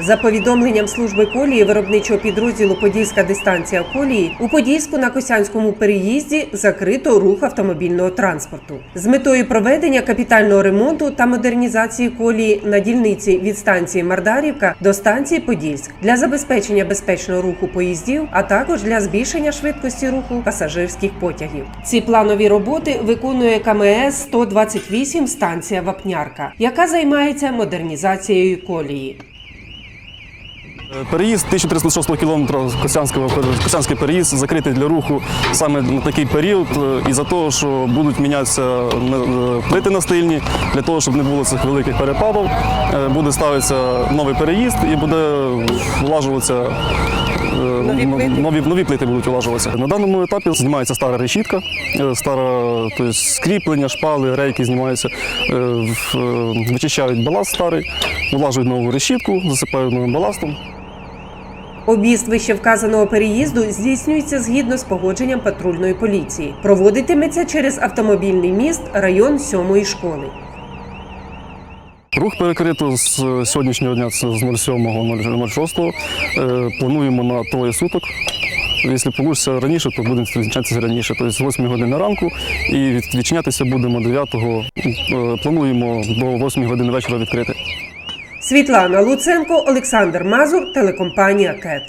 За повідомленням служби колії виробничого підрозділу Подільська дистанція колії у Подільську на Косянському переїзді закрито рух автомобільного транспорту з метою проведення капітального ремонту та модернізації колії на дільниці від станції Мардарівка до станції Подільськ для забезпечення безпечного руху поїздів, а також для збільшення швидкості руху пасажирських потягів. Ці планові роботи виконує КМС 128 станція Вапнярка, яка займається модернізацією колії. Переїзд 1306 кілометра Косянський переїзд закритий для руху саме на такий період, е, із-за того, що будуть мінятися е, плити настильні, для того, щоб не було цих великих перепадів. е, Буде ставитися новий переїзд і буде влажуватися. Нові плити? Нові, нові плити будуть улажуватися. На даному етапі знімається стара решітка, стара тобто, скріплення, шпали, рейки знімаються, вичищають баласт старий, влажують нову решітку, засипають новим баластом. Об'їзд вищевказаного переїзду здійснюється згідно з погодженням патрульної поліції. Проводитиметься через автомобільний міст район сьомої школи. Рух перекрито з сьогоднішнього дня, це з 07.06. Е, Плануємо на троє суток. Якщо вийде раніше, то будемо відчинятися раніше, тобто з 8 години ранку, і відчинятися будемо 9. Е, Плануємо до 8 години вечора відкрити. Світлана Луценко, Олександр Мазур, телекомпанія КЕТ.